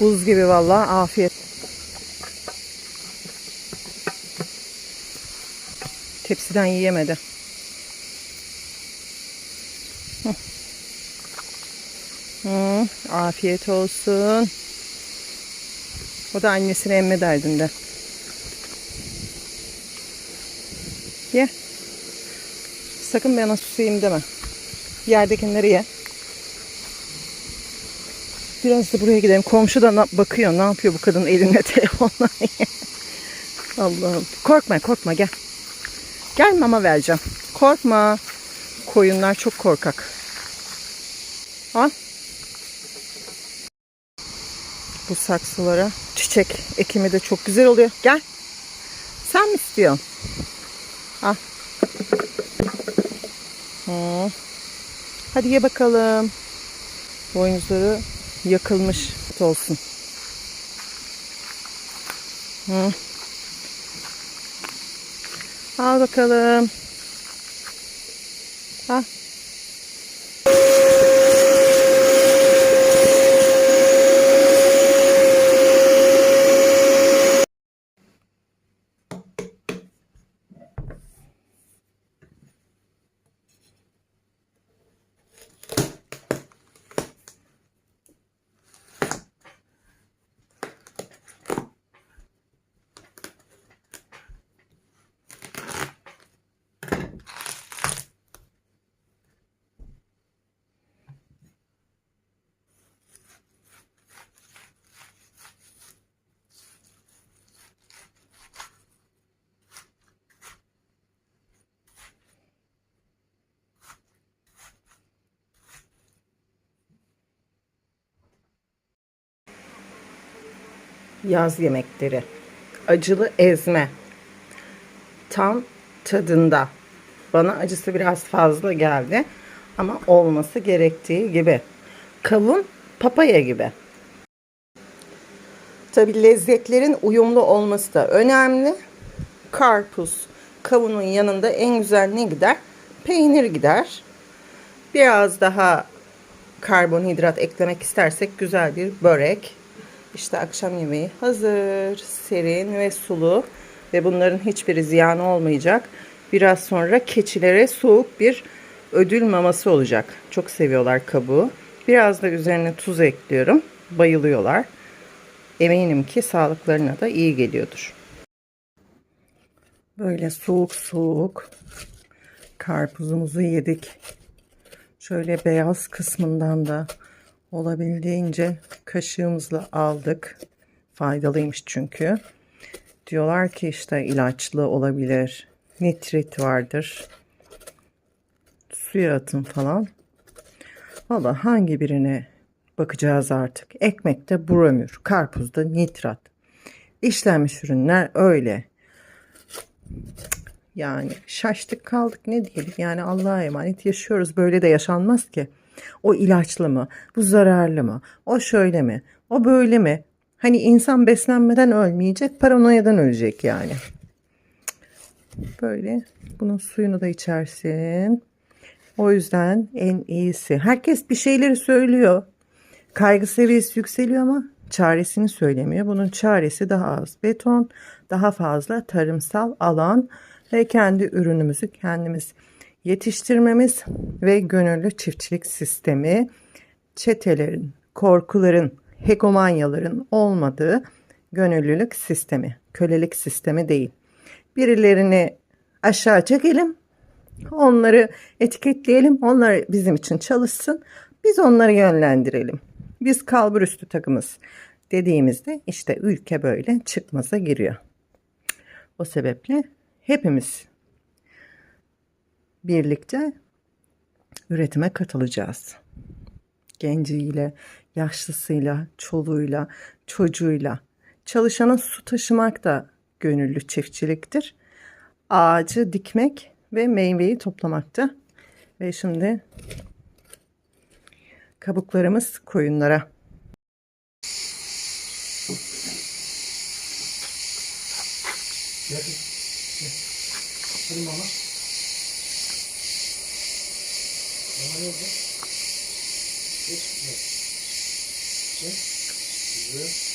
Buz gibi vallahi afiyet. Tepsiden yiyemedi. Hı. Hı, afiyet olsun. O da annesine emme derdinde. Ye. Sakın bana susayım deme. Yerdekileri ye. Biraz da buraya gidelim. Komşu da bakıyor. Ne yapıyor bu kadın elinde telefonla. Allah'ım. Korkma korkma gel. Gel mama vereceğim. Korkma. Koyunlar çok korkak. Al. Bu saksılara çiçek ekimi de çok güzel oluyor. Gel. Sen mi istiyorsun? Al. Hı. Hadi ye bakalım. Boynuzları yakılmış olsun. Hı. Al bakalım. Al. Yaz yemekleri. Acılı ezme. Tam tadında. Bana acısı biraz fazla geldi. Ama olması gerektiği gibi. Kavun papaya gibi. Tabi lezzetlerin uyumlu olması da önemli. Karpuz, kavunun yanında en güzel ne gider? Peynir gider. Biraz daha karbonhidrat eklemek istersek güzel bir börek. İşte akşam yemeği hazır, serin ve sulu ve bunların hiçbiri ziyan olmayacak. Biraz sonra keçilere soğuk bir ödül maması olacak. Çok seviyorlar kabuğu. Biraz da üzerine tuz ekliyorum. Bayılıyorlar. Eminim ki sağlıklarına da iyi geliyordur. Böyle soğuk soğuk karpuzumuzu yedik. Şöyle beyaz kısmından da olabildiğince kaşığımızla aldık. Faydalıymış çünkü. Diyorlar ki işte ilaçlı olabilir. Nitrit vardır. Suya atın falan. Valla hangi birine bakacağız artık. Ekmekte bromür, karpuzda nitrat. İşlenmiş ürünler öyle. Yani şaştık kaldık ne diyelim. Yani Allah'a emanet yaşıyoruz. Böyle de yaşanmaz ki. O ilaçlı mı? Bu zararlı mı? O şöyle mi? O böyle mi? Hani insan beslenmeden ölmeyecek, paranoyadan ölecek yani. Böyle bunun suyunu da içersin. O yüzden en iyisi. Herkes bir şeyleri söylüyor. Kaygı seviyesi yükseliyor ama çaresini söylemiyor. Bunun çaresi daha az beton, daha fazla tarımsal alan ve kendi ürünümüzü kendimiz yetiştirmemiz ve gönüllü çiftçilik sistemi çetelerin, korkuların, hegemonyaların olmadığı gönüllülük sistemi, kölelik sistemi değil. Birilerini aşağı çekelim, onları etiketleyelim, onlar bizim için çalışsın, biz onları yönlendirelim. Biz kalbur üstü takımız dediğimizde işte ülke böyle çıkmaza giriyor. O sebeple hepimiz birlikte üretime katılacağız. Genciyle, yaşlısıyla, çoluğuyla, çocuğuyla. Çalışana su taşımak da gönüllü çiftçiliktir. Ağacı dikmek ve meyveyi toplamakta. Ve şimdi kabuklarımız koyunlara. Hadi mama. Geç. Geç. Geç. Kırmızı.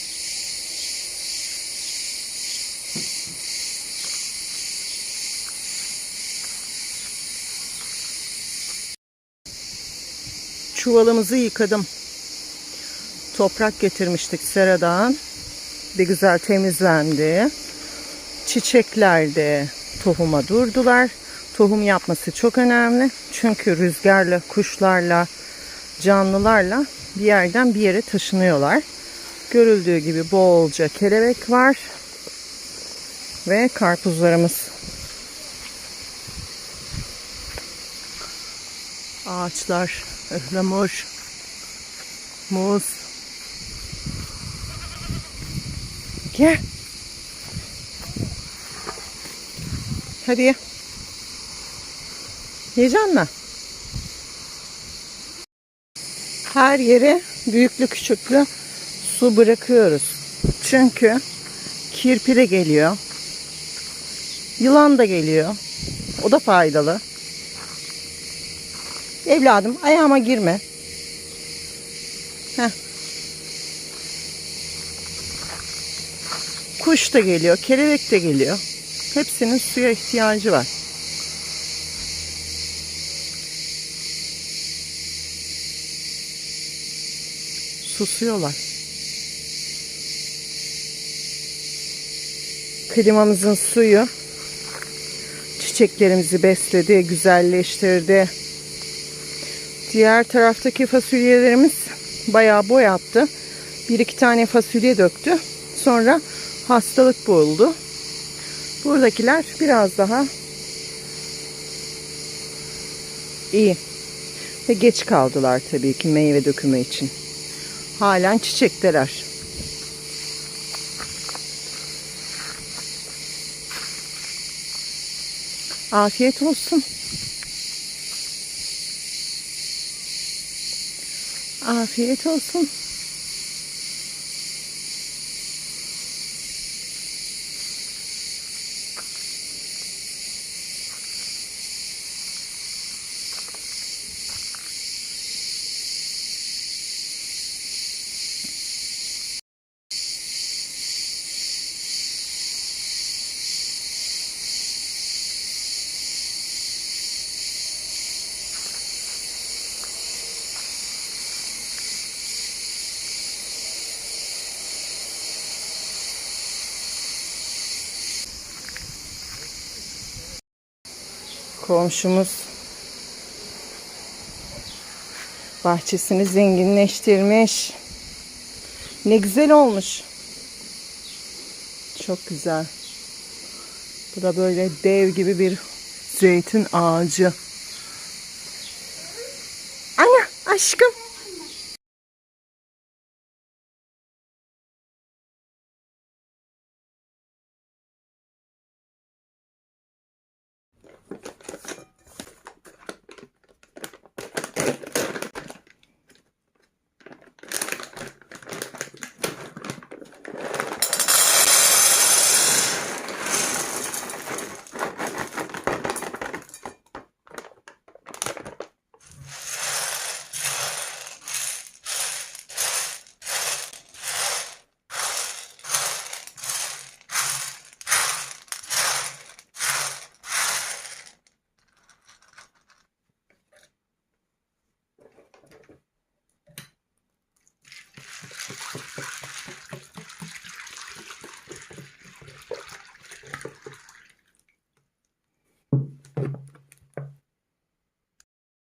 Çuvalımızı yıkadım. Toprak getirmiştik seradan. Bir güzel temizlendi. Çiçekler de tohuma durdular. Tohum yapması çok önemli. Çünkü rüzgarla, kuşlarla, canlılarla bir yerden bir yere taşınıyorlar. Görüldüğü gibi bolca kelebek var. Ve karpuzlarımız. Ağaçlar, ıhlamur, muz. Gel. Hadi mi? Her yere büyüklü küçüklü su bırakıyoruz. Çünkü kirpi de geliyor. Yılan da geliyor. O da faydalı. Evladım ayağıma girme. Heh. Kuş da geliyor, kelebek de geliyor. Hepsinin suya ihtiyacı var. Susuyorlar. Klimamızın suyu çiçeklerimizi besledi, güzelleştirdi. Diğer taraftaki fasulyelerimiz bayağı boy attı. Bir iki tane fasulye döktü. Sonra hastalık buldu. Buradakiler biraz daha iyi. Ve geç kaldılar tabii ki meyve dökümü için. Halen çiçekteler. Afiyet olsun. Afiyet olsun. Komşumuz bahçesini zenginleştirmiş. Ne güzel olmuş. Çok güzel. Bu da böyle dev gibi bir zeytin ağacı. Ana aşkım.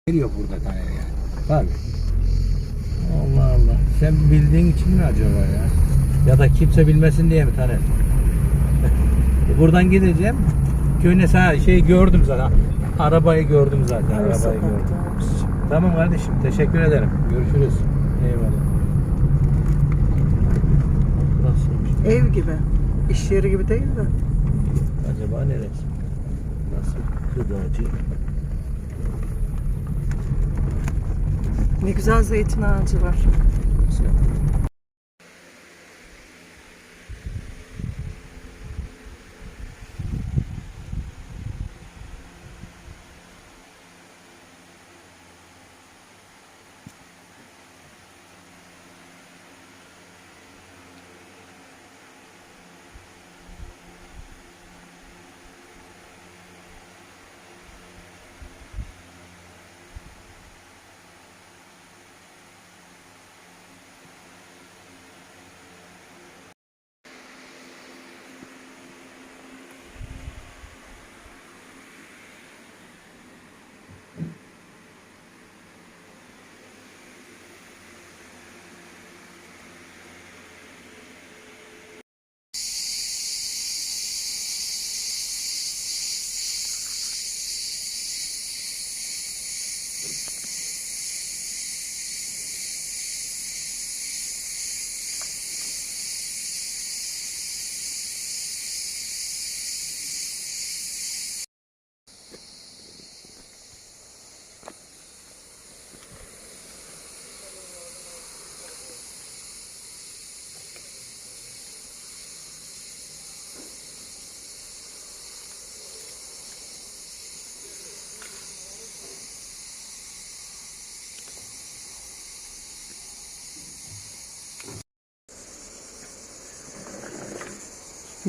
Geliyor burada tane yani. Tabii. Allah Allah. Sen bildiğin için mi acaba ya? Ya da kimse bilmesin diye mi tane? Buradan gideceğim. Köyüne sağ şey gördüm zaten. Arabayı gördüm zaten. Arabayı gördüm. Tamam kardeşim. Teşekkür ederim. Görüşürüz. Eyvallah. Burasıymış. Ev gibi. İş yeri gibi değil de. Acaba neresi? Nasıl? Gıdacı. Ne güzel zeytin ağacı var.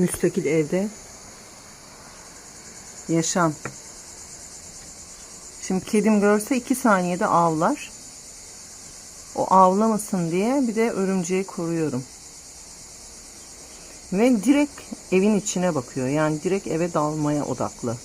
Müstakil evde yaşam. Şimdi kedim görse iki saniyede avlar. O avlamasın diye bir de örümceği koruyorum. Ve direkt evin içine bakıyor. Yani direkt eve dalmaya odaklı.